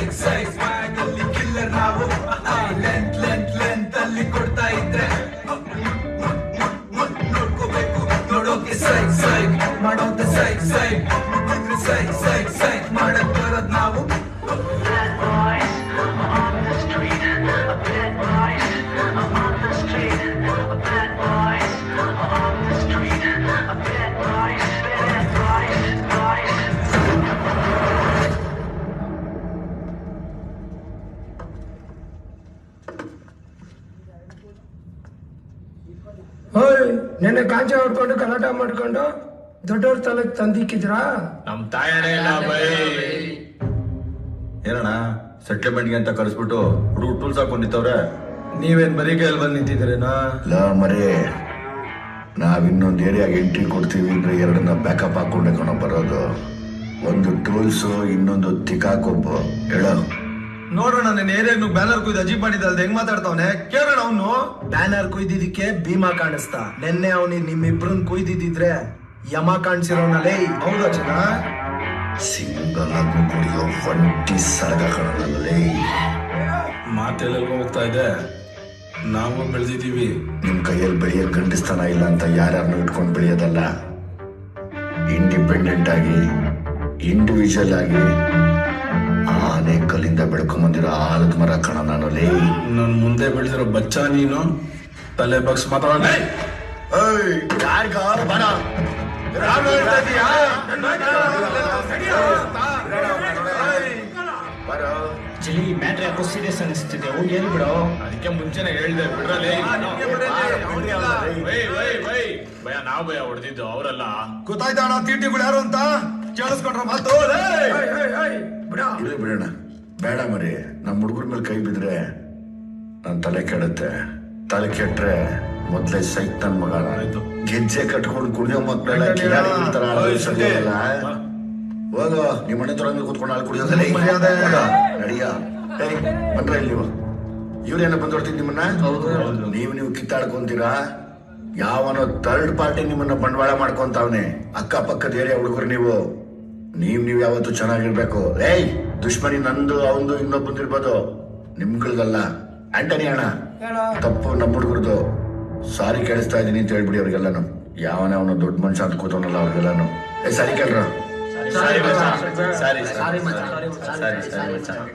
ಸೈಕ್ ಸೈಕ್ ಸ್ವಾಗ್ ಅಲ್ಲಿ ಕಿಲ್ಲರ್ ನಾವು length length length ಅಲ್ಲಿ ಕೊಡ್ತಾ ಇದ್ರೆ. ನೋಡ್ಕೋಬೇಕು, ನೋಡೋಕೆ ಸೈಕ್ ಸೈಕ್ ಇದ್ರೆ ಸೈಕ್ ಸೈಕ್ ಸೈಕ್. ಓಯ್ ನೆನ್ನೆ ಕಾಂಚೆ ಹೊಡ್ಕೊಂಡು ಗಲಾಟ ಮಾಡ್ಕೊಂಡು ದೊಡ್ಡವ್ರ ತಲೆಗೆ ತಂದಿಕ್ಕಿದ್ರಾ? ನಮ್ ತಾಯನೇ ಇಲ್ಲ ಬೈ. ಏನಣ್ಣ ಸೆಟ್ಲ್ಮೆಂಟ್ಗೆ ಅಂತ ಕರೆಸ್ಬಿಟ್ಟು ಹುಡುಗ ಟೂಲ್ಸ್ ಹಾಕೊಂಡಿತ್ತವ್ರೆ? ನೀವೇನ್ ಬರೀ ಕೈಯಲ್ಲಿ ಬಂದ್ ನಿಂತಿದ್ದೀರೇನಾ? ಲ ಮರಿ ನಾವ್ ಇನ್ನೊಂದು ಏರಿಯಾಗೆ ಎಂಟ್ರಿ ಕೊಡ್ತೀವಿ ಅಂದ್ರೆ ಎರಡನ್ನ ಬ್ಯಾಕಪ್ ಹಾಕೊಂಡೆ ಕಣ ಬರೋದು. ಒಂದು ಟೂಲ್ಸ್ ಇನ್ನೊಂದು ತಿಕಾಕೊಬ್ಬ. ಹೇಳೋ. ನೋಡೋಣ ನನ್ನ ಏರಿಯಾಗ ಬ್ಯಾನರ್ ಕುಯ್ದು ಅಜೀಬ್ ಮಾಡಿದ್ದಲ್ದ ಹೆಂಗ್ ಮಾತಾಡ್ತಾವನೆ? ಕೇಳೋಣ ಅವನು. ಬ್ಯಾನರ್ ಕುಯ್ದಿದ್ದಕ್ಕೆ ಭೀಮಾ ಕಾಣಿಸ್ತಾ. ನಿನ್ನೆ ಅವನಿ ನಿಮ್ಮಿಬ್ರನ್ ಕುಯ್ದಿದ್ರೆ ಯಮ ಕಾಣಿಸಿರೋನಲ್ಲೇ ಹೌದಾ ಚೆನ್ನ ಸಿಂಗಲ್ ಆಗಿ ಕುಡಿಯೋ ಒಂಟಿ ಸರಗ ಕಣನಲ್ಲಿ ಮಾತೆಲ್ಲ ಹೋಗ್ತಾ ಇದೆ. ನಾವು ಬೆಳೆದಿದ್ದೀವಿ. ನಿಮ್ ಕೈಯಲ್ಲಿ ಬೆಳೆಯೋ ಗಂಡಸ್ತನ ಇಲ್ಲ ಅಂತ ಯಾರ್ಯಾರನ್ನ ಇಟ್ಕೊಂಡು ಬೆಳೆಯೋದಲ್ಲ. ಇಂಡಿಪೆಂಡೆಂಟ್ ಆಗಿ ಇಂಡಿವಿಜುವಲ್ ಆಗಿ ಆನೆ ಕಲ್ಲಿಂದ ಬೆಳ್ಕೊಂಬಂದಿರೋ ಆಲದ ಮರ ಕಣ ನಾನು ಲೇ. ನನ್ ಮುಂದೆ ಬೆಳೆದಿರೋ ಬಚ್ಚ ನೀನು? ತಲೆ ಬಗ್ಸ್ ಚಿಲಿ ಮ್ಯಾಟ್ರ್ ಯಾಕೋ ಸೀರಿಯಸ್ ಅನಿಸ್ತಿದೆ? ಹೋಗಿ ಬಿಡೋ. ಅದಕ್ಕೆ ಮುಂಚೆನೆ ಹೇಳ್ದೆ ಬಿಡ್ರಲ್ಲಿ ಭಯ ನಾವು ಭಯ ಹೊಡೆದಿದ್ದು ಅವರಲ್ಲ. ಗೊತ್ತಾಯ್ತಾ ತೀಟಿಗಳು ಯಾರು ಅಂತ? ಕೇಳಿಸ್ಕೊಂಡ್ರ ಮಾತು. ಬಿಡೋಣ ಬೇಡ ಮರಿ ನಮ್ಮ ಹುಡುಗರ ಮೇಲೆ ಕೈ ಬಿದ್ರೆ ನನ್ನ ತಲೆ ಕೆಡುತ್ತೆ. ತಲೆ ಕೆಟ್ಟರೆ ಮೊದಲೇ ಸೈಕ್ ನನ್ನ ಮಗ. ಗೆಜ್ಜೆ ಕಟ್ಕೊಂಡು ಕುಡಿಯೋ ಮಕ್ಕಳೆಲ್ಲ ಕಿಲಾಡಿ. ಬಿಡ್ತಾರ. ಹೋಗೋ ನಿಮ್ಮ ಮನೆ ತೊಡಂಗಿ ಕೂತ್ಕೊಂಡು ಹಾಲು ಕುಡಿಯೋದಲ್ಲ. ನಡಿಯ. ಏಯ್ ಇವ್ರು ಇಲ್ಲಿ ಇವ್ರೇನ ಬಂದೋಡ್ತೀನಿ ನಿಮ್ಮನ್ನ? ನೀವು ನೀವು ಕಿತ್ತಾಡ್ಕೊಂತೀರಾ? ಯಾವನೋ ಥರ್ಡ್ ಪಾರ್ಟಿ ನಿಮ್ಮನ್ನ ಬಂಡವಾಳ ಮಾಡ್ಕೊಂತಾವ್ನೆ. ಅಕ್ಕಪಕ್ಕದ ಏರಿಯಾ ಹುಡುಗರು ನೀವು. ನೀವ್ ನೀವ್ ಯಾವತ್ತು ಚೆನ್ನಾಗಿರ್ಬೇಕು. ಏಯ್ ದುಶ್ಮನಿ ನಂದು ಅವಂದು ಇನ್ನೊಬ್ಬಂದಿರ್ಬೋದು ನಿಮ್ಗಳ್ದಲ್ಲ. ಆಂಟನಿ ಅಣ್ಣ ತಪ್ಪು ನಮ್ಮ ಹುಡುಗರ್ದು. ಸಾರಿ ಕೇಳಿಸ್ತಾ ಇದೀನಿ ಅಂತ ಹೇಳ್ಬಿಡಿ ಅವ್ರಿಗೆಲ್ಲಾನು. ಯಾವನ ಅವನು ದೊಡ್ಡ ಮನುಷ್ಯ ಅಂತ ಕೂತವನಲ್ಲ ಅವ್ರಿಗೆಲ್ಲಾನು. ಏ ಸಾರಿ ಕೇಳ್ರ. ಸರಿ ಸರಿ ಸರಿ ಸರಿ